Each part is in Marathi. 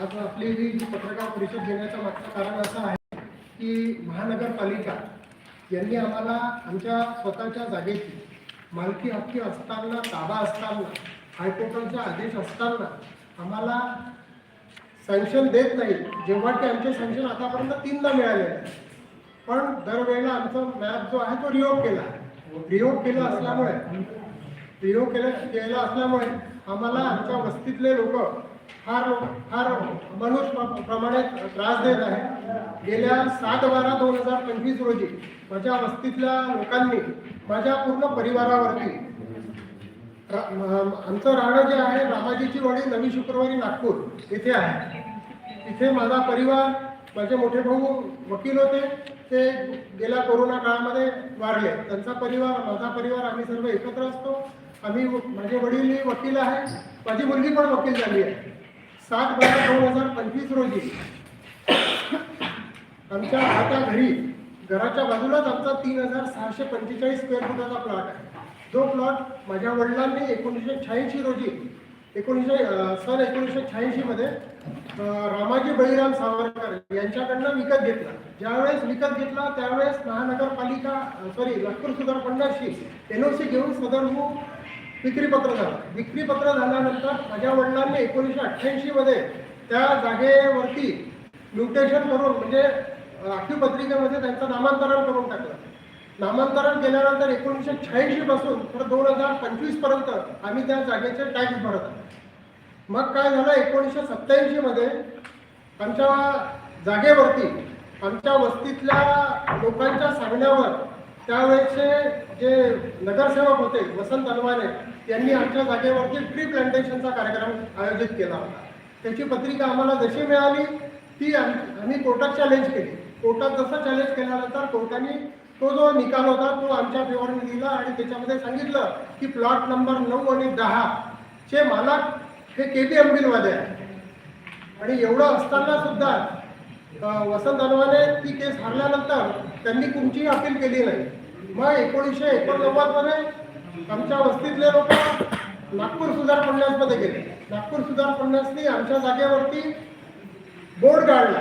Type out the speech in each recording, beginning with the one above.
आज आपली ही जी पत्रकार परिषद घेण्याचं मागचं कारण असं आहे की महानगरपालिका यांनी आम्हाला आमच्या स्वतःच्या जागेची मालकी हक्की असताना ताबा असताना हायकोर्टाचा आदेश असताना आम्हाला सँक्शन देत नाही. जेव्हा की आमचे सँक्शन आतापर्यंत तीनदा मिळाले पण दरवेळेला आमचा मॅप जो आहे तो रिओप केला. रिओप केला असल्यामुळे रिओ केला केला असल्यामुळे आम्हाला आमच्या वस्तीतले लोक फार फार मनुष्य प्रमाणे त्रास देत आहे. गेल्या सात बारा दोन हजार पंचवीस रोजी माझ्या वस्तीतल्या लोकांनी माझ्या पूर्ण परिवारावरती आमचं राहणं जे आहे रामाजीची वाडी नवी शुक्रवारी नागपूर इथे आहे. इथे माझा परिवार माझे मोठे भाऊ वकील होते. ते गेल्या कोरोना काळामध्ये वारले त्यांचा परिवार माझा परिवार आम्ही सर्व एकत्र असतो. आम्ही माझे वडील वकील आहे माझी मुलगी पण वकील झाली आहे. सात बारा दोन हजार पंचवीस रोजी आमच्या आता घरी घराच्या बाजूलाच आमचा तीन हजार सहाशे पंचेचाळीस स्क्वेअर फुटाचा प्लॉट आहे. जो प्लॉट माझ्या वडिलांनी एकोणीसशे शहाऐंशी रोजी एकोणीसशे सन एकोणीसशे शहाऐंशीमध्ये रामाजी बळीराम सावरकर यांच्याकडनं विकत घेतला. ज्यावेळेस विकत घेतला त्यावेळेस महानगरपालिका सॉरी नागपूर सुधार मंडळाशी एन ओ सी घेऊन सदर विक्रीपत्र झालं. विक्रीपत्र झाल्यानंतर माझ्या वडिलांनी एकोणीसशे अठ्ठ्याऐंशीमध्ये त्या जागेवरती म्युटेशन करून म्हणजे राखीव पत्रिकेमध्ये त्यांचं नामांतरण करून टाकलं. नामांतरण केल्यानंतर एकोणीसशे शहाऐंशी पासून तर दोन हजार पंचवीसपर्यंत आम्ही त्या जागेचे टॅक्स भरत आहोत. मग काय झालं? एकोणीसशे सत्त्याऐंशीमध्ये आमच्या जागेवरती आमच्या वस्तीतल्या लोकांच्या सांगण्यावर त्यावेळेचे जे नगरसेवक होते वसंत अनुमाने यांनी आमच्या जागेवरती ट्री प्लांटेशनचा कार्यक्रम आयोजित केला होता. त्याची पत्रिका आम्हाला जशी मिळाली ती आम्ही कोर्टात चॅलेंज केली. कोर्टात जसं चॅलेंज केल्यानंतर कोर्टाने तो जो निकाल होता तो आमच्या फेवरने दिला आणि त्याच्यामध्ये सांगितलं की प्लॉट नंबर नऊ आणि दहा चे मालक हे के बी मध्ये आहे आणि एवढं असताना सुद्धा वसंत अनवाने ती केस हारल्यानंतर त्यांनी कुठचीही अपील केली नाही. मग एकोणीसशे एकोणनव्वदमध्ये आमच्या वस्तीतले लोक नागपूर सुधार पन्नासमध्ये गेले. नागपूर सुधार पन्नासनी आमच्या जागेवरती बोर्ड काढला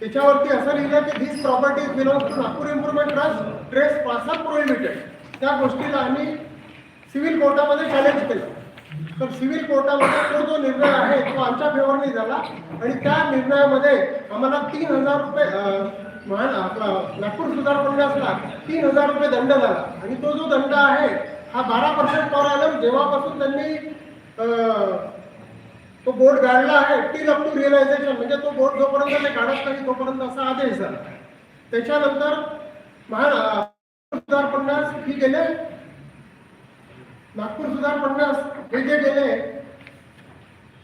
त्याच्यावरती असं लिहिलं की this property belong to Nagpur improvement trust trespasser prohibited त्या गोष्टीला आम्ही सिव्हिल कोर्टामध्ये चॅलेंज केलं. तर सिव्हिल कोर्टामध्ये तो जो निर्णय आहे तो आमच्या फेवरने झाला आणि त्या निर्णयामध्ये आम्हाला तीन हजार रुपये अं, आपला नागपूर सुधार मंडळाला तीन हजार रुपये दंड झाला. आणि तो जो दंड आहे हा बारा पर्सेंट पॉवर आलं जेव्हापासून त्यांनी अं, तो बोर्ड गाडला आहे टील अप टू रिअलायझेशन म्हणजे तो बोर्ड जोपर्यंत ते काढत नाही तोपर्यंत असा आदेश झाला. त्याच्यानंतर महान सुधार पन्नास ही गेले. नागपूर सुधार पन्नास हे जे गेले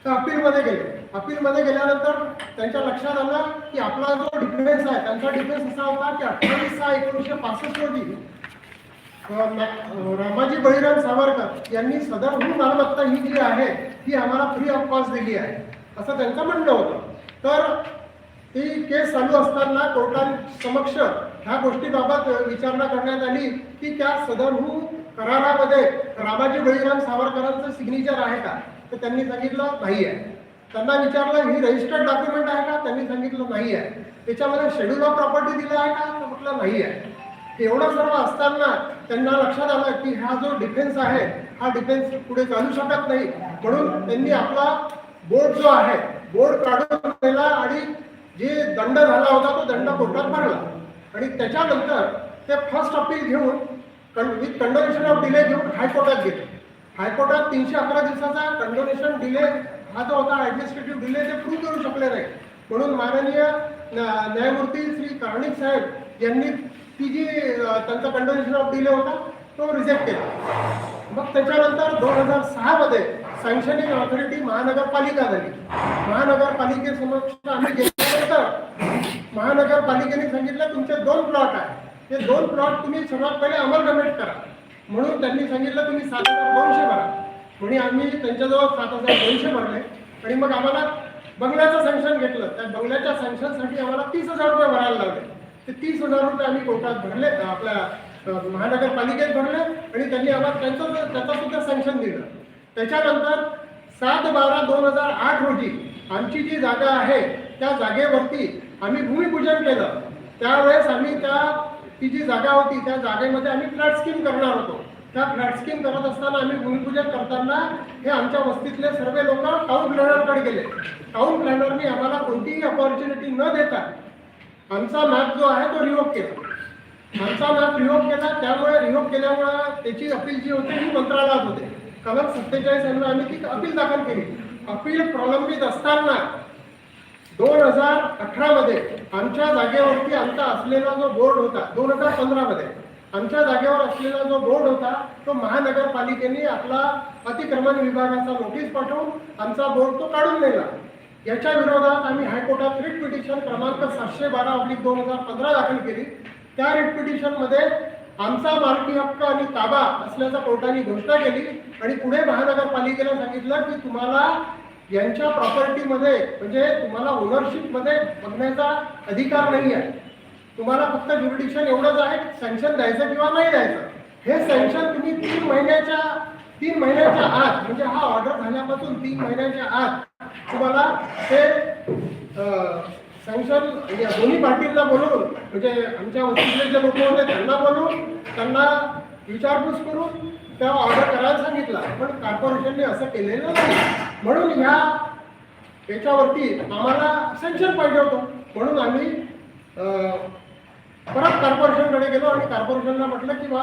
तर अपीलमध्ये गेले. अपीलमध्ये गेल्यानंतर त्यांच्या लक्षात आलं की आपला जो डिफेन्स आहे त्यांचा डिफेन्स असा होता की अठ्ठावीस सहा एकोणीसशे पासष्ट रोजी रामाजी बळीराम सावरकर यांनी सदरहून मालमत्ता ही जी आहे ती आम्हाला फ्री ऑफ कॉस्ट दिली आहे. असं त्यांचं म्हणणं होतं. तर ती केस चालू असताना कोर्टांसमक्ष ह्या गोष्टीबाबत विचारणा करण्यात आली की त्या सदरहून करारामध्ये रामाजी बळीराम सावरकरांचं सिग्नेचर आहे का? तर त्यांनी सांगितलं नाही आहे. त्यांना विचारलं ही रजिस्टर्ड डॉक्युमेंट आहे का? त्यांनी सांगितलं नाही आहे. त्याच्यामध्ये शेड्यूल ऑफ प्रॉपर्टी दिलं आहे का? म्हटलं नाही आहे. एवढं सर्व असताना त्यांना लक्षात आलं की हा जो डिफेन्स आहे हा डिफेन्स पुढे चालू शकत नाही. म्हणून त्यांनी आपला बोर्ड जो आहे बोर्ड काढून दिला आणि जे दंड झाला होता तो दंड कोर्टात भरला. आणि त्याच्यानंतर ते फर्स्ट अपील घेऊन विथ कंडोनेशन ऑफ डिले घेऊन हायकोर्टात गेले. हायकोर्टात तीनशे अकरा दिवसाचा कंडोनेशन डिले हा जो होता ऍडमिनिस्ट्रेटिव्ह डिले ते प्रूव्ह करू शकले नाही. म्हणून माननीय न्यायमूर्ती श्री कार्णिक साहेब यांनी ती जी त्यांचा कंडोनेशन ऑफ डिले होता तो रिजेक्ट केला. मग त्याच्यानंतर दोन हजार सहामध्ये सँक्शनिंग ऑथॉरिटी महानगरपालिका झाली. महानगरपालिकेसमक्ष आम्ही गेल्यानंतर महानगरपालिकेने सांगितलं तुमचे दोन प्लॉट आहे ते दोन प्लॉट तुम्ही सर्वात पहिले अमलगमेंट करा. म्हणून त्यांनी सांगितलं तुम्ही सात हजार दोनशे भरा. म्हणजे आम्ही त्यांच्याजवळ सात हजार दोनशे भरले आणि मग आम्हाला बंगल्याचं सँक्शन घेतलं. त्या बंगल्याच्या सँक्शनसाठी आम्हाला तीस हजार रुपये भरायला लागले. ते तीस हजार रुपये आम्ही कोर्टात भरले आपल्या महानगरपालिकेत भरले आणि त्यांनी आम्हाला त्यांचं त्याचं सुद्धा सँक्शन दिलं. त्याच्यानंतर सात बारा दोन हजार आठ रोजी आमची जी जागा आहे त्या जागेवरती आम्ही भूमिपूजन केलं. त्यावेळेस आम्ही त्या ती जी जागा होती त्या जागेमध्ये आम्ही फ्लॅट स्कीम करणार होतो. त्या फ्लॅट स्कीम करत असताना आम्ही भूमिपूजन करताना हे आमच्या वस्तीतले सर्व लोक टाऊन प्लॅनरकडे गेले. टाऊन प्लॅनरनी आम्हाला कोणतीही अपॉर्च्युनिटी न देता आमचा मॅप जो आहे तो रिवोक केला. आमचा मॅप रिवोक केला त्यामुळे रिवोक केल्यामुळे त्याची अपील जी होती ही मंत्रालयात होते. कलम सत्तेचाळीस यांना आम्ही ती अपील दाखल केली. अपील प्रलंबित असताना दोन हजार अठरामध्ये आमच्या जागेवरती आमचा असलेला जो बोर्ड होता दोन हजार पंधरामध्ये आमच्या जागेवर असलेला जो बोर्ड होता तो महानगरपालिकेने आपला अतिक्रमण विभागाचा नोटीस पाठवून आमचा बोर्ड तो काढून नेला. याच्या विरोधात आम्ही हायकोर्टात रिट पिटिशन क्रमांक सातशे बारा ऑब्लिक दोन हजार पंधरा दाखल केली. त्या रिट पिटिशनमध्ये आमचा मालकी हक्क आणि ताबा असल्याचा कोर्टाने घोषणा केली आणि पुढे महानगरपालिकेला सांगितलं की तुम्हाला यांच्या प्रॉपर्टीमध्ये म्हणजे तुम्हाला ओनरशिपमध्ये बघण्याचा अधिकार नाही आहे. तुम्हाला फक्त ज्युरिडिक्शन एवढंच आहे सँक्शन द्यायचं किंवा नाही द्यायचं. हे सँक्शन तुम्ही तीन महिन्याच्या तीन महिन्याच्या आत म्हणजे हा ऑर्डर झाल्यापासून तीन महिन्याच्या आत तुम्हाला ते सँक्शन या दोन्ही पार्टींना बोलून म्हणजे आमच्या वस्तीतले जे लोक होते त्यांना बोलून त्यांना विचारपूस करून त्या ऑर्डर करायला सांगितला. पण कॉर्पोरेशनने असं केलेलं नाही. म्हणून ह्या याच्यावरती आम्हाला सँक्शन पाहिजे होतं. म्हणून आम्ही परत कॉर्पोरेशनकडे गेलो आणि कॉर्पोरेशनला म्हटलं की बा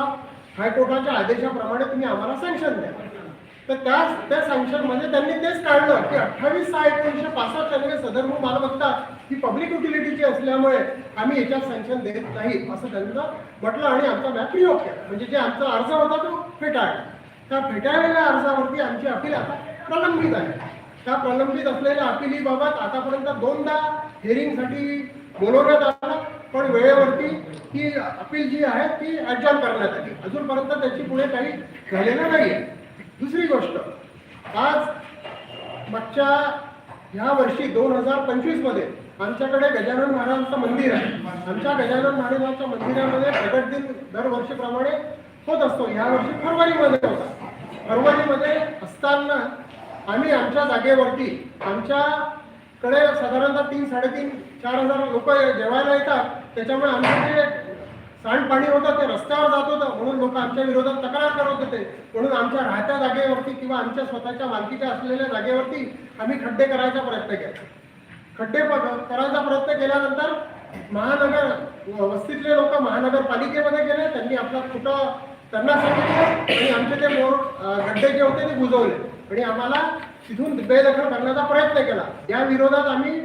हायकोर्टाच्या आदेशाप्रमाणे तुम्ही आम्हाला सँक्शन द्या. तर त्या त्या सँक्शनमध्ये त्यांनी तेच काढलं की अठ्ठावीस सहा एकोणीसशे पासष्ट त्यांनी सदर मालमत्ता ही पब्लिक युटिलिटीची असल्यामुळे आम्ही याच्यात सँक्शन देत नाही असं त्यांचं म्हटलं आणि आमचा मॅप रिओक केला. म्हणजे जे आमचा अर्ज होता तो फेटाळला. त्या फेटाळलेल्या अर्जावरती आमची अपील आता प्रलंबित आहे. त्या प्रलंबित असलेल्या अपिलीबाबत आतापर्यंत दोनदा हेअरिंगसाठी बोलवण्यात आलं. पण वेळेवरती ही अपील जी आहे ती अडजॉर्न करण्यात आली. अजूनपर्यंत त्याची पुढे काही झालेलं नाही आहे दुसरी गोष्ट आज मागच्या ह्या वर्षी दोन हजार पंचवीसमध्ये आमच्याकडे गजानन महाराजांचं मंदिर आहे. आमच्या गजानन महाराजांच्या मंदिरामध्ये प्रगट दिन दरवर्षीप्रमाणे होत असतो. ह्या वर्षी फरवरीमध्ये होता. फरवरीमध्ये असताना आम्ही आमच्या जागेवरती आमच्याकडे साधारणतः तीन साडेतीन चार हजार लोक जेवायला येतात. त्याच्यामुळे आमचं जे सांडपाणी होतं ते रस्त्यावर जात होतं. म्हणून लोक आमच्या विरोधात तक्रार करत होते. म्हणून आमच्या राहत्या जागेवरती किंवा आमच्या स्वतःच्या मालकीच्या असलेल्या जागेवरती आम्ही खड्डे करायचा प्रयत्न केला. खड्डे करायचा प्रयत्न केल्यानंतर महानगर वस्तीतले लोक महानगरपालिकेमध्ये गेले. त्यांनी आपला कुठं त्यांना सांगितलं आणि आमचे ते मोर खड्डे जे होते ते बुजवले. आणि आम्हाला तिथून बेदखल करण्याचा प्रयत्न केला. या विरोधात आम्ही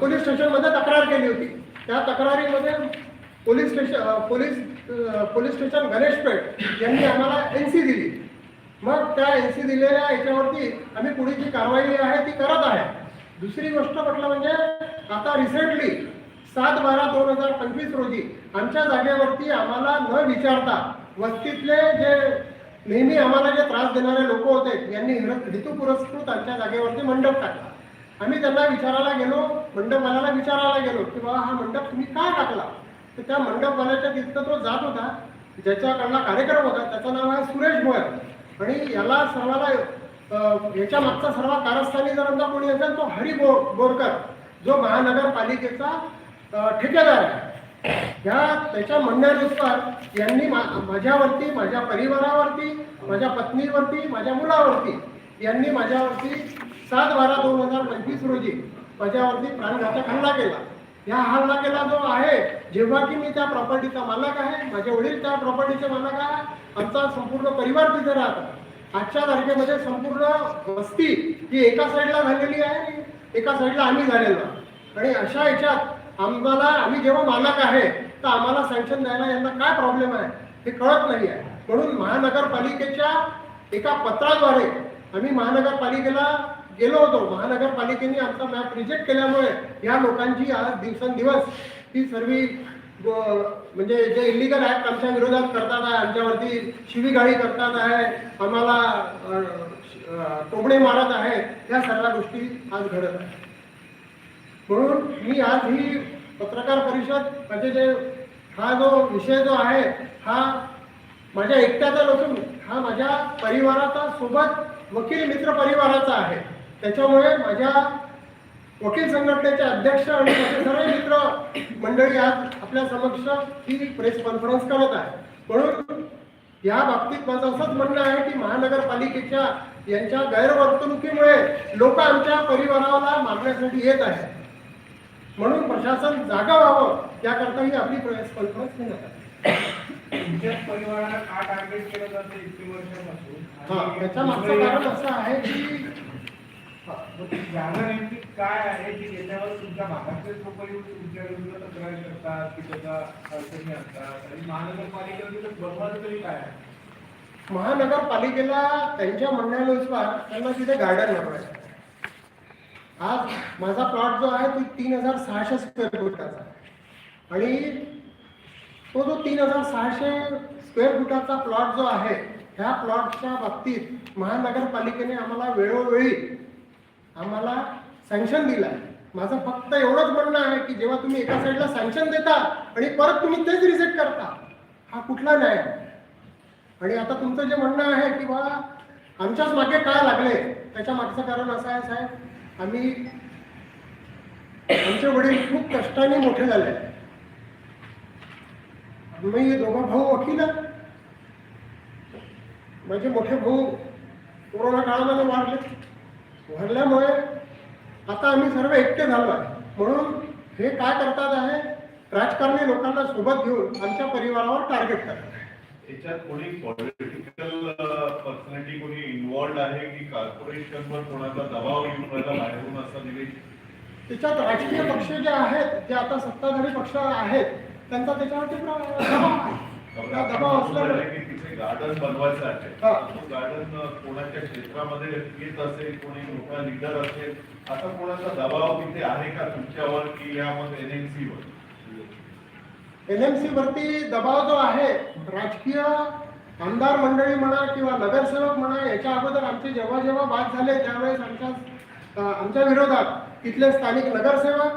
पोलीस स्टेशनमध्ये तक्रार केली होती. त्या तक्रारीमध्ये police station police police station Ganeshpeth यांनी आम्हाला एन सी दिली. मग त्या एन सी दिलेल्या याच्यावरती आम्ही पुढे जी कारवाई आहे ती करत आहे. दुसरी गोष्ट म्हटलं म्हणजे आता रिसेंटली सात बारा दोन हजार पंचवीस रोजी आमच्या जागेवरती आम्हाला न विचारता वस्तीतले जे नेहमी आम्हाला जे त्रास देणारे लोक होते यांनी हेतु हेतू पुरस्कृत आमच्या जागेवरती मंडप टाकला. आम्ही त्यांना विचारायला गेलो मंडपवाल्याला विचारायला गेलो की बाबा हा मंडप तुम्ही का टाकला? तर त्या मंडपवाल्याच्या तिथं तो जात होता. ज्याच्याकडला कार्यक्रम होता त्याचं नाव आहे सुरेश भोयर. आणि याला सर्वाला याच्या मागचा सर्व कारस्थानी जर आमचा कोणी असेल तो हरी बो बोरकर जो महानगरपालिकेचा ठेकेदार आहे. ह्या त्याच्या म्हणण्यानुसार यांनी मा- माझ्यावरती माझ्या परिवारावरती माझ्या पत्नीवरती माझ्या मुलावरती यांनी माझ्यावरती सात बारा दोन हजार पंचवीस रोजी माझ्यावरती प्राणघातक हल्ला केला. या हल्ला केला जो आहे जेव्हा की मी त्या प्रॉपर्टीचा मालक आहे माझे वडील त्या प्रॉपर्टीचे मालक आहे आमचा संपूर्ण परिवार तिथे राहतो. आजच्या तारखेमध्ये संपूर्ण वस्ती ही एका साईडला झालेली आहे एका साईडला आम्ही झालेलो आणि अशा याच्यात आम्हाला आम्ही जेव्हा मालक आहे तर आम्हाला सँक्शन द्यायला यांना काय प्रॉब्लेम आहे हे कळत नाही आहे. म्हणून महानगरपालिकेच्या एका पत्राद्वारे आम्ही महानगरपालिकेला गेलो होतो. महानगरपालिकेने आमचा मॅप रिजेक्ट केल्यामुळे या लोकांची आज दिवसेंदिवस ही सर्व म्हणजे जे इलिगल ऍक्ट आमच्या विरोधात करतात आहे आमच्यावरती शिवीगाळी करतात आहे आम्हाला टोबडे मारत आहे या सर्व गोष्टी आज घडत आहे म्हणून मी आज ही पत्रकार परिषद म्हणजे जे हा जो विषय जो आहे हा माझ्या एकट्याचा नसून हा माझ्या परिवाराचा सोबत वकील मित्र परिवाराचा आहे. त्याच्यामुळे माझ्या वकील संघटनेचे अध्यक्ष आणि माझे सर्व मित्र मंडळी आज आपल्या समक्ष ही प्रेस कॉन्फरन्स करत आहे म्हणून या बाबतीत माझं असंच म्हणणं आहे की महानगरपालिकेच्या यांच्या गैरवर्तणुकीमुळे लोक आमच्या परिवाराला मागण्यासाठी येत आहेत. म्हणून प्रशासन जागा व्हावं याकरता ही आपली प्रेस कॉन्फरन्स घेण्यात आली तुमच्या परिवाराला हा त्याच्या मागचं कारण असं आहे की जागा नेमकी काय आहे की तुमच्या भागातले लोक येऊन तुमच्या विरुद्ध तक्रार करतात की त्याचा अडचणी आणि बरोबर तरी काय आहे? महानगरपालिकेला त्यांच्या म्हणण्यानुसार त्यांना तिथे गार्डन बनवायचं आज माझा प्लॉट जो आहे तो तीन हजार सहाशे स्क्वेअर फुटाचा आहे. आणि तो जो तीन हजार सहाशे स्क्वेअर फुटाचा प्लॉट जो आहे ह्या प्लॉटच्या बाबतीत महानगरपालिकेने आम्हाला वेळोवेळी आम्हाला सँक्शन दिलं आहे माझं फक्त एवढंच म्हणणं आहे की जेव्हा तुम्ही एका साईडला सँक्शन देता आणि परत तुम्ही तेच रिजेक्ट करता हा कुठला न्याय? आणि आता तुमचं जे म्हणणं आहे की बा आमच्याच मागे काय लागले? त्याच्या मागचं कारण असं आहे साहेब आम्ही आमचे वडील खूप कष्टाने मोठे झाले. मी दोघं भाऊ वकील माझे मोठे भाऊ कोरोना काळामध्ये वाढले. वाढल्यामुळे आता आम्ही सर्व एकटे झालो आहे. म्हणून हे काय करतात आहे? राजकारणी लोकांना सोबत घेऊन आमच्या परिवारावर टार्गेट करतात. याच्यात कोणी पॉलिटिकल पर्सनॅलिटी कोणी इन्वॉल्ड आहे की कॉर्पोरेशनवर कोणाचा दबाव येऊन राहिला बाहेरून असं निवेदन त्याच्यात राजकीय पक्ष जे आहेत जे आता सत्ताधारी पक्ष आहेत त्यांचा त्याच्यावरती गार्डन बनवायचं आहे. हा. तो गार्डन कोणाच्या क्षेत्रामध्ये येत असेल कोणी मोठा लिडर असेल असा कोणाचा दबाव तिथे आहे का तुमच्यावर की यामध्ये एनएमसी वर? एनएमसी वरती दबाव जो आहे राजकीय आमदार मंडळी म्हणा किंवा नगरसेवक म्हणा याच्या अगोदर आमचे जेव्हा जेव्हा बाद झाले त्यावेळेस आमच्या आमच्या विरोधात तिथले स्थानिक नगरसेवक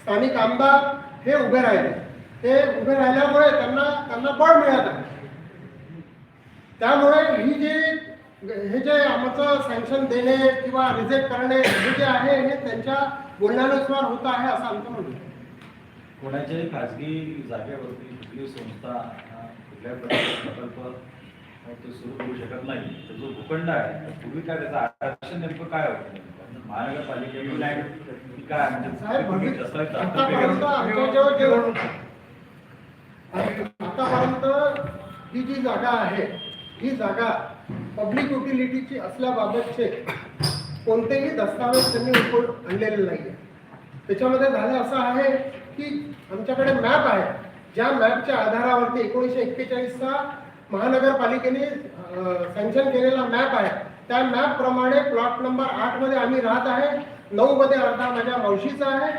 स्थानिक आमदार हे उभे राहिले. ते उभे राहिल्यामुळे त्यांना त्यांना बळ मिळत आहे त्यामुळे ही जी हे जे आमचं सँक्शन देणे किंवा रिजेक्ट करणे हे जे आहे हे त्यांच्या बोलण्यानुसार होत आहे असं आमचं म्हणणं आहे. कोणाच्याही खाजगी जागेवरती कुठली संस्था अ, कुठल्याही प्रकारचा प्रकल्प तो सुरू करू शकत नाही तर जो भूखंड आहे पूर्वी काय त्याचं आरक्षण नेमकं काय होतं? महानगरपालिकेने काय म्हणजे साहेब तुम्ही बघित- जसं आहे आतापर्यंत तसं आमच्या जेव्हा जे आतापर्यंत ही जी जागा आहे ही जागा पब्लिक युटिलिटीची असल्याबाबतचे कोणतेही दस्तावेज त्यांनी उघड आणलेले नाही आहे त्याच्यामध्ये झालं असं आहे की आमच्याकडे मॅप आहे. ज्या मॅपच्या आधारावरती एकोणीसशे एक्केचाळीसचा महानगरपालिकेने सँक्शन केलेला मॅप आहे. त्या मॅपप्रमाणे प्लॉट नंबर आठमध्ये आम्ही राहत आहे. नऊमध्ये अर्धा माझ्या मावशीचा आहे.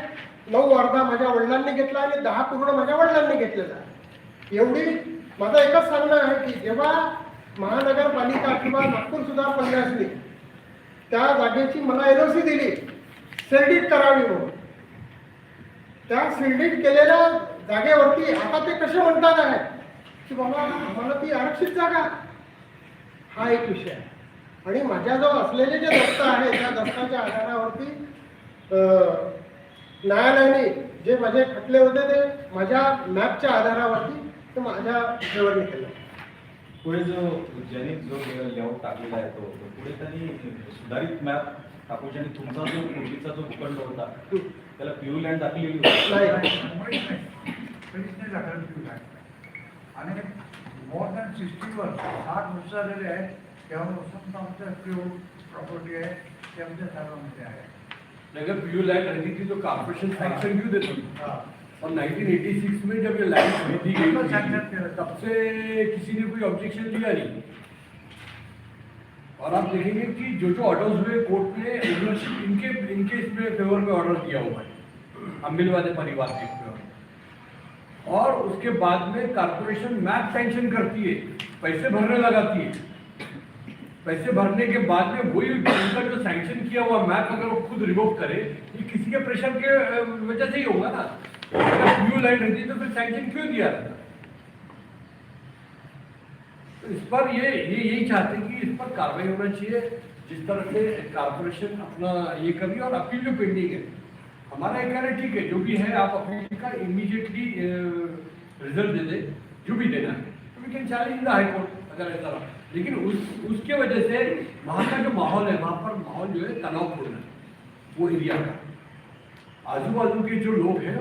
नऊ अर्धा माझ्या वडिलांनी घेतला आणि दहा पूर्ण माझ्या वडिलांनी घेतलेला आहे. एवढी माझं एकच सांगणं आहे की जेव्हा महानगरपालिका किंवा नागपूर सुद्धा पंचायतनी त्या जागेची मला एनओसी दिली सेल्डिट करावी म्हणून त्या सिल्डिट केलेल्या जागेवरती आता ते कसे म्हणतात आहे की बाबा आम्हाला ती आरक्षित जागा. हा एक विषय आहे. आणि माझ्याजवळ असलेले जे दस्त आहे त्या दस्ताच्या आधारावरती न्यायालयाने जे माझे खटले होते ते माझ्या मॅपच्या आधारावरती ते माझ्या फेवरने केलं पुढे जो ज्यांनी जो लेआउट टाकलेला आहे तो तो पुढे त्यांनी सुधारित मॅप टाकून आणि तुमचा जो पूर्वीचा जो भूखंड होता त्याला प्यू लँड दाखलेली होती. आणि मोर दॅन सिक्स्टी वर्ष साठ वर्ष झालेले आहेत तेव्हापासून आमचं प्युअर प्रॉपर्टी आहे ते आमच्या सर्वांमध्ये आहे. पीयू लैंड थी तो कॉर्पोरेशन सैंक्शन क्यों देती। और 1986 में जब ये लैंड खरीदी गई था। तब से किसी ने कोई ऑब्जेक्शन दिया नहीं। और आप देखेंगे कि जो जो ऑर्डर्स हुए कोर्ट ने ओनरशिप इनके इनके इसमें फेवर में ऑर्डर दिया हुआ है अम्बिल वाले परिवार के फेवर और उसके बाद में कारपोरेशन मैप सैंक्शन करती है पैसे भरने लगाती है। पैसे भरने के बाद में वही उनका जो सैंक्शन किया हुआ मैप अगर वो खुद रिवोक करे ये किसी के प्रेशर के वजह से ही होगा ना। न्यू लाइन रहती तो फिर सैंक्शन क्यों दिया? तो इस पर ये ये यही चाहते कि इस पर कार्रवाई होना चाहिए जिस तरह से कारपोरेशन अपना ये कर और अपील जो पेंडिंग है। हमारा है, ठीक है जो भी है आप अपील का इमीडिएटली रिज़ल्ट दे दे जो भी देना है। तो we can challenge the high court अगर ऐसा रहा। लेकिन उस उसके वजह से वहाँ का जो माहौल है वहाँ पर माहौल जो है तनावपूर्ण है वो एरिया का। आजू बाजू के जो लोग हैं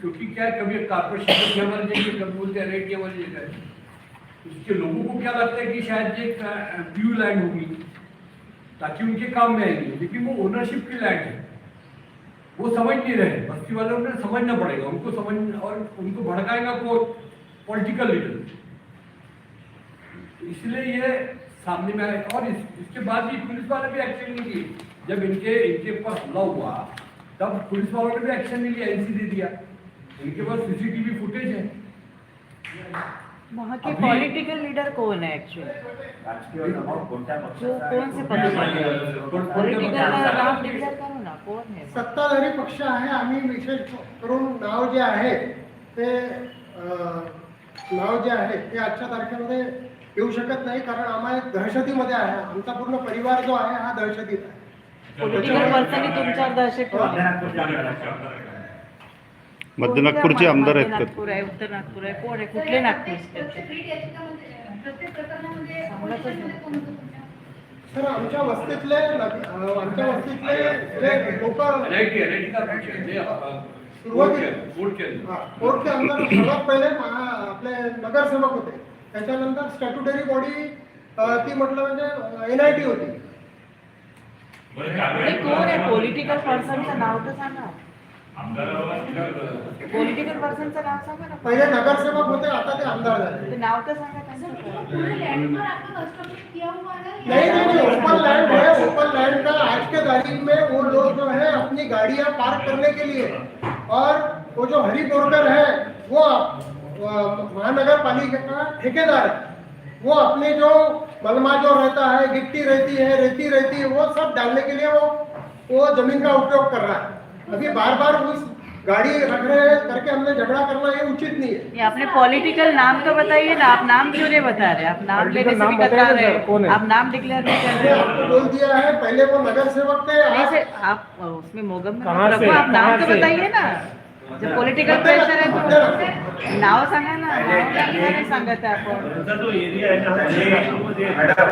क्योंकि क्या है, कभी कारपोरेशन की हमारी जगह कभी बोलते हैं रेट की हमारी जगह है उसके लोगों को क्या लगता है कि शायद ये प्यू लैंड होगी ताकि उनके काम में आएगी। लेकिन वो ओनरशिप की लैंड है। वो समझ नहीं रहे। बस्ती वालों ने समझना पड़ेगा। उनको समझ और उनको भड़काएगा कोर्ट पॉलिटिकल लीडर इसलिए ये सामने में आए। और इस, इसके बाद भी पुलिस वाले भी एक्शन नहीं लिए जब इनके इनके पास हमला हुआ तब पुलिस वालों ने भी एक्शन नहीं लिया एनसी दे दिया। इनके पास सीसीटीवी फुटेज है। वहाँ के पॉलिटिकल लीडर कौन है एक्चुअली राजकीय दबाव कोणत्या जो पक्षाचा कौन से पॉलिटिकल नाम डिक्लेअर करो ना कोण है? सत्ताधारी पक्ष आहे आम्ही विशेष करून नाव जे आहे ते अं, नाव जे आहे ते आजच्या तारखेमध्ये येऊ शकत नाही कारण आम्हाला दहशतीमध्ये आहे. आमचा पूर्ण परिवार जो आहे हा दहशतीत आहे. पॉलिटिकल तुमच्यावर दहशत ठेवली. मध्य नागपूरचे आमदार आहेत. मध्य नागपूरचे आमदार आहेत का? नागपूर आहे उत्तर नागपूर आहे कोण आहे? कुठले नागपूर? सर आमच्या वस्तीतले आमच्या वस्तीतले लोक है, कोर्टचे आमदार सर्वात पहिले आपले नगरसेवक होते. त्याच्यानंतर स्टॅट्युटरी बॉडी ती म्हटलं म्हणजे एन आय टी होती. हे कोण आहे? पॉलिटिकल पर्सनचं नाव तर सांगा. पॉलिटिकल पर्सनचं नाव सांगा ना. पहिले नगरसेवक होते आता ते आमदार झाले. नाव तर सांगा सर, त्यांचं पूरे लैंड पर आपका कंस्ट्रक्शन किया हुआ है या- नहीं नहीं नहीं ओपन लैंड है ओपन लैंड का आज के? तारीख में वो लोग जो है अपनी गाड़ियाँ पार्क करने के लिए. और वो जो हरी बोर्डर है वो महानगर पालिका का ठेकेदार है. वो अपने जो मलमा जो रहता है गिट्टी रहती है रेती रहती है वो सब डालने के लिए वो वो ज़मीन का उपयोग कर रहा है. अभी बार बार उस गाड़ी रख रहे करके हमने झगड़ा करना ये उचित नहीं है ये आपने पॉलिटिकल नाम तो बताइए ना आप नाम क्यों नहीं बता रहे आप नाम लेने से भी कतरा रहे हैं आप नाम डिक्लेयर नहीं कर रहे आपको बोल दिया है पहले वो नगर सेवक थे ऐसे आप उसमें मोगम में रखो आप नाम तो बताइए ना जब पॉलिटिकल प्रेशर है तो नाव सांगा ना नाव सांगत आहे आपण त्यांचा जो एरिया हा आहे. मॅडम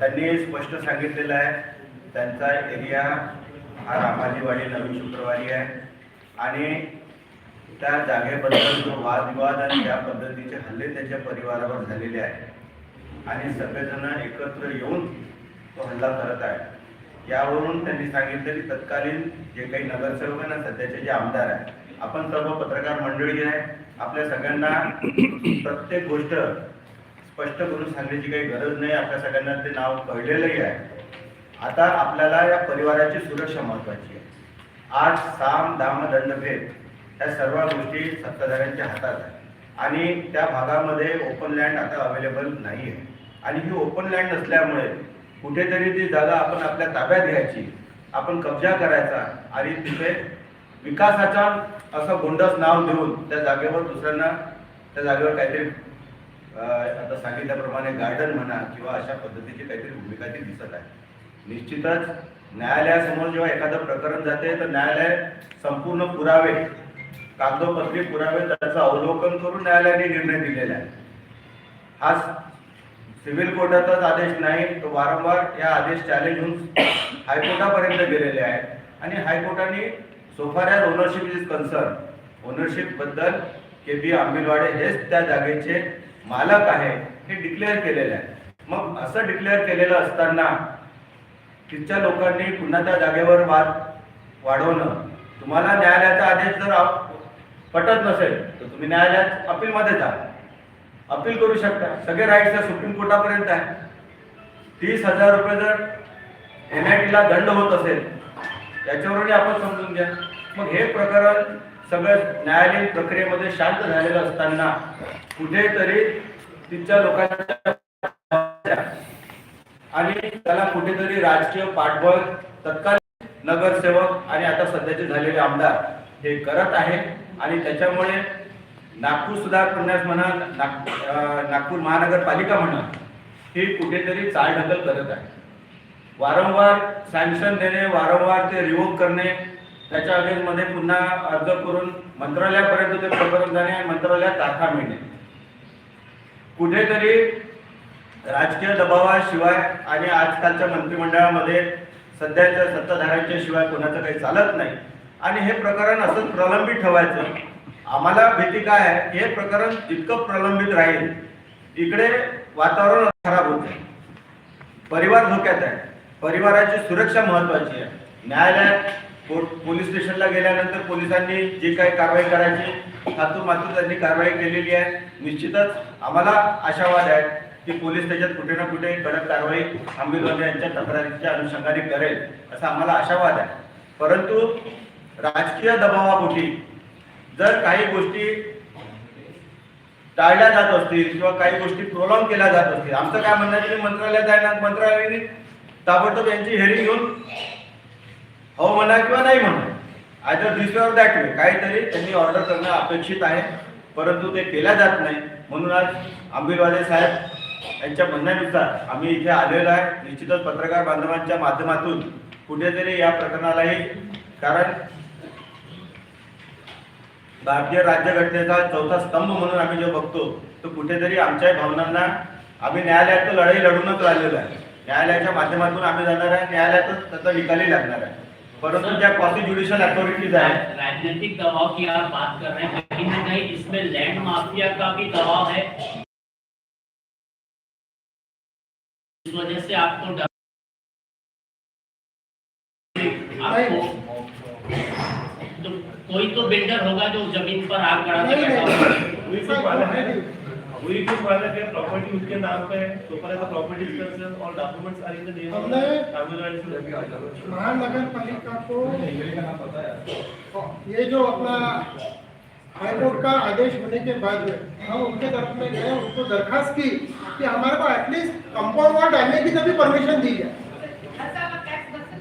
त्यांनी स्पष्ट सांगितलेलं आहे त्यांचा एरिया हा रामाजीवाडी नवीन शुक्रवारी आहे. आणि त्या जागेबद्दल जो वादविवाद आणि त्या पद्धतीचे हल्ले त्याच्या परिवारावर झालेले आहेत. आणि सगळेजण एकत्र येऊन तो हल्ला करत आहे यावरून त्यांनी सांगितलं की तत्कालीन जे काही नगरसेवक आहे ना सध्याचे जे आमदार आहे आपण सर्व पत्रकार मंडळी आहे आपल्या सगळ्यांना प्रत्येक गोष्ट स्पष्ट करून सांगण्याची काही गरज नाही. आपल्या सगळ्यांना ते नाव कळलेलंही आहे. आता आपल्याला या परिवाराची सुरक्षा महत्वाची आहे. आज साम दाम दंडभेद या सर्व गोष्टी सत्ताधाऱ्यांच्या हातात आहे आणि त्या भागामध्ये ओपन लँड आता अवेलेबल नाही आहे आणि ही ओपन लँड नसल्यामुळे कुठेतरी ती जागा आपण आपल्या ताब्यात घ्यायची आपण कब्जा करायचा आणि तिथे विकासाचा असं गोंडस नाव देऊन त्या जागेवर दुसऱ्यांना त्या जागेवर काहीतरी आता सांगितल्याप्रमाणे गार्डन म्हणा किंवा अशा पद्धतीची काहीतरी भूमिका ती दिसत आहे. निश्चितच न्यायालयासमोर जेव्हा एखादं प्रकरण जाते तर न्यायालय संपूर्ण पुरावे कागदोपत्री पुरावे त्याचं अवलोकन करून न्यायालयाने निर्णय दिलेला आहे. हा सिव्हिल कोर्टाचाच आदेश नाही तो वारंवार या आदेश चॅलेंज होऊन हायकोर्टापर्यंत गेलेले आहेत आणि हायकोर्टाने so far ownership is concern ओनरशिपबद्दल K B Ambilwade हेच त्या जागेचे मालक आहे हे डिक्लेअर केलेलं आहे. मग असं डिक्लेअर केलेलं असताना तिथच्या लोकांनी पुन्हा त्या जागेवर वाद वाढवणं तुम्हाला न्यायालयाचा आदेश जर पटत नसेल तर तुम्ही न्यायालयात अपीलमध्ये जा. अपील करू शकता. सगळे राईट्स सुप्रीम कोर्टापर्यंत आहे. तीस हजार रुपये जर एन आय टीला दंड होत असेल याच्यावरही आपण समजून घ्या. मग हे प्रकरण सगळं न्यायालयीन प्रक्रियेमध्ये शांत झालेलं असताना कुठेतरी तिथच्या लोकांच्या आणि त्याला कुठेतरी राजकीय पाठबळ तत्काल नगरसेवक आणि आता सध्याचे झालेले आमदार हे करत आहे आणि त्याच्यामुळे नागपूर सुधार करण्यास म्हणा नाग- नागपूर महानगरपालिका म्हणा ही कुठेतरी चालढकल करत आहे. वारंवार सँक्शन देणे वारंवार ते रिवोक करणे त्याच्या अगेन्स्टमध्ये पुन्हा अर्ज करून मंत्रालयापर्यंत ते प्रकरण जाणे आणि मंत्रालयात तारखा मिळणे. कुठेतरी राजकीय दबावाशिवाय आणि आजकालच्या मंत्रिमंडळामध्ये सध्याच्या सत्ताधाऱ्यांच्या शिवाय कोणाचं काही चालत नाही. आणि हे प्रकरण असंच प्रलंबित ठेवायचं. आम्हाला भीती काय आहे? हे प्रकरण इतकं प्रलंबित राहील. इकडे वातावरण खराब होत आहे परिवार धोक्यात आहे. परिवाराची सुरक्षा महत्वाची आहे. न्यायालयात पोलीस स्टेशनला गेल्यानंतर पोलिसांनी जी काही कारवाई करायची हातून मातून त्यांनी कारवाई केलेली आहे. निश्चितच आम्हाला आशावाद आहे. की पोलीस त्याच्यात कुठे ना कुठे कडक कारवाई आंबेडकर यांच्या तक्रारीच्या अनुषंगाने करेल असा आम्हाला आशावाद आहे. परंतु राजकीय दबावापोटी जर काही गोष्टी टाळल्या जात असतील किंवा काही गोष्टी प्रोलॉंग केल्या जात असतील आमचं काय म्हणणं की मंत्रालयात आहे ना मंत्रालयाने ताबडतोब यांची हेरिंग घेऊन हो म्हणा किंवा नाही म्हणा either this or that way काहीतरी त्यांनी ऑर्डर करणं अपेक्षित आहे परंतु ते केल्या जात नाही. म्हणून आज आंबेलवाले साहेब यांच्या म्हणण्यानुसार आम्ही इथे आलेलो आहे. निश्चितच पत्रकार बांधवांच्या माध्यमातून कुठेतरी या प्रकरणालाही कारण भारतीय राज्यघटनेचा चौथा स्तंभ म्हणून आम्ही जो बघतो तो कुठेतरी आमच्याही भावनांना आम्ही न्यायालयात लढाई लढूनच राहिलेलो आहे. न्यायालयाच्या माध्यमातून आम्ही जाणार आहे न्यायालयातच त्याचा निकाली लागणार आहे. परंतु ज्या क्वासी ज्युडिशियल अथॉरिटीज आहे राजनीतिक दबाव की आप बात कर रहे हैं कहीं ना कहीं इसमें लैंड माफिया का भी दबाव है? इस वजह से आपको डर आपको तो कोई तो बिल्डर होगा जो ज़मीन पर आग लगा के बैठा होगा। वही कुछ वाला है। वही कुछ वाला है प्रॉपर्टी उसके नाम पे है। तो पर प्रॉपर्टी डिस्कशन और documents are in the name हमने ऑफ़ महानगर पालिका को ये जो अपना हाईकोर्ट का आदेश होने के बाद में हम उनके तरफ में गए उनको दरखास्त की कि हमारे को एटलीस्ट कंपाउंड वॉल डालने की तभी परमिशन दी है। खर्चा व टॅक्स बसेल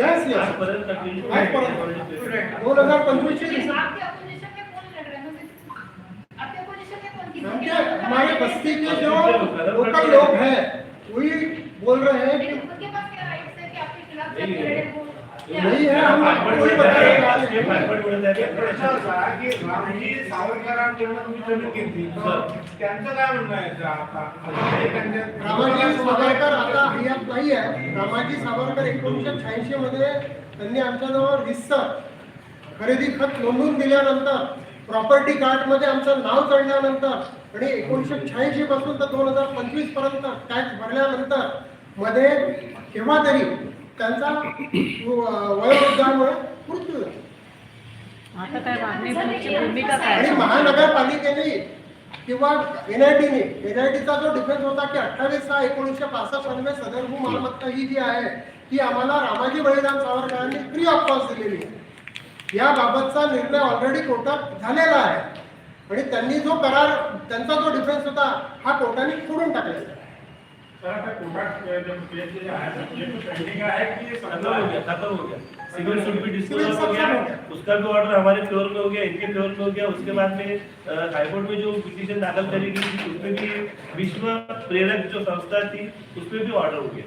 यस यस आजपर्यंत तकलीफ आजपर्यंत दोन हजार पंचवीस ची लेकिन आपके अपोजिशन में कौन लड़ रहा है? मतलब आपके अपोजिशन में कौन किसी हम के क्या साथ हमारे लड़ बस्ती रहा के है? जो लोकल लोग हैं। वही बोल रहे हैं? लेकिन तुम्ही जमीन घेतली त्यांचं काय म्हणणं आहे रामाजी सावरकर आता हयात नाही आहे. रामाजी सावरकर एकोणीसशे शहाऐंशी मध्ये त्यांनी आमच्याजवळ हिस्सा खरेदी खत नोंदवून दिल्यानंतर प्रॉपर्टी कार्डमध्ये आमचं नाव चढल्यानंतर आणि एकोणीसशे शहाऐंशी पासून तर दोन हजार पंचवीसपर्यंत टॅक्स भरल्यानंतरमध्ये केव्हा तरी त्यांचा वयोवृद्धामुळे मृत्यू झाला. आता काय मागणी तुमची भूमिका काय? आणि? महानगरपालिकेने किंवा एनआयटीने एनआयटीचा जो डिफेन्स होता की अठ्ठावीस सहा एकोणीसशे पासष्टमध्ये सदरभू मालमत्ता ही जी आहे ती आम्हाला रामाजी बळीराम सावरकरांनी फ्री ऑफ कॉस्ट दिलेली आहे. याबाबतचा निर्णय ऑलरेडी कोर्टात झालेला आहे. आणि त्यांनी जो करार त्यांचा जो डिफेन्स होता हा कोर्टाने खोडून टाकलेला आहे. की खत्म हो गया खत्म हो गया सिविल सूट भी डिस्पोज हो गया। उसका भी ऑर्डर हमारे फ्लोर में हो गया इनके फ्लोर में हो गया उसके बाद में हाईकोर्ट में जो पिटीशन दाखिल करी गई थी उसमें भी विश्व प्रेरक जो संस्था थी उसमें भी ऑर्डर हो गया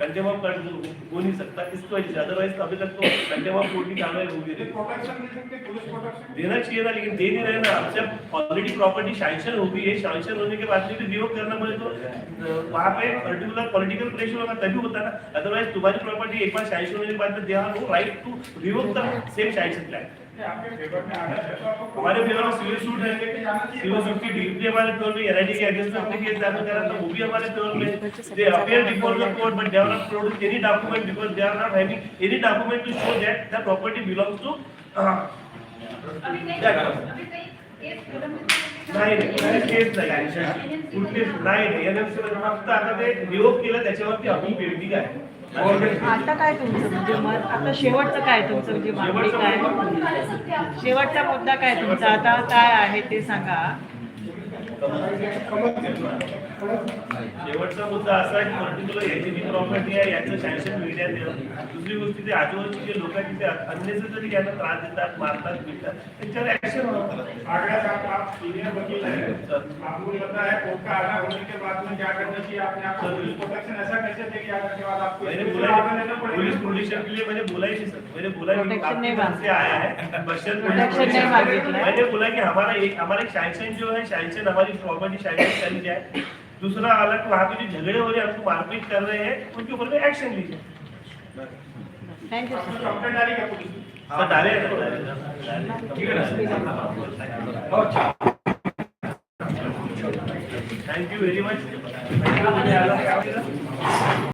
कंटेम ऑफ हो नहीं सकता इसकी अदरवाइज अभी तक तो कंटेम ऑफ कोर्ट की कार्रवाई हो हैं प्रोटेक्शन देना चाहिए था लेकिन दे नहीं रहे ना. जब ऑलरेडी प्रॉपर्टी सैंक्शन हो गई है सैंक्शन होने के बाद भी रिवोक करना पड़े तो वहाँ पे पर्टिकुलर पॉलिटिकल प्रेशर होगा तभी होता ना. अदरवाइज तुम्हारी प्रॉपर्टी एक बार सैंक्शन होने के बाद they are no right to revoke the same sanction plan हमारे फेवर में सिविल सूट है सिविल सूट की डीपली हमारे फेवर में एनआईडी के अगेंस्ट में हमने केस दाखिल करा था वो भी हमारे फेवर में they appear before the court but they are not produce any document because they are not having any document to show that the property belongs to नाही नाही. केस नाही कुठलीच नाही नाही NMC मध्ये फक्त आता ते रिवोक केलं त्याच्यावरती अजून पेंडिंग आहे. आता काय तुमचं? म्हणजे मत आता शेवटचं काय तुमचं? म्हणजे मागणी काय? शेवटचा मुद्दा काय तुमचा? आता काय आहे ते सांगा. शेवटचा मुद्दा असा की पर्टिक्युलर याची जी प्रॉपर्टी आहे याचं सँक्शन मिळण्यात येणं दुसरी गोष्ट ते आजूबाजूचे लोक तिथे अननेसेसरी यांना त्रास देतात मारतात पिटतात त्यांच्यावर ऍक्शन आप सीनियर वकील हैं आपको पता है कोर्ट का आना होने के बाद में क्या करना चाहिए आपने आपको पुलिस प्रोटेक्शन ऐसा कैसे थे कि आने के बाद आपको मैंने बोला लेना पुलिस प्रोटेक्शन के लिए मैंने बोला ही नहीं सर मैंने बोला नहीं आया है. मैंने बोला कि हमारा एक हमारा एक सैंक्शन जो है सैंक्शन हमारी प्रॉपर्टी सैंक्शन करी जाए दूसरा अलग वहाँ पे जो झगड़े हो रहे हैं हमको मारपीट कर रहे हैं उनके ऊपर में एक्शन लीजिए कंप्लेंट डाली क्या पुलिस में? सर डाले हैं, हैं। हो छान थैंक यू वेरी मच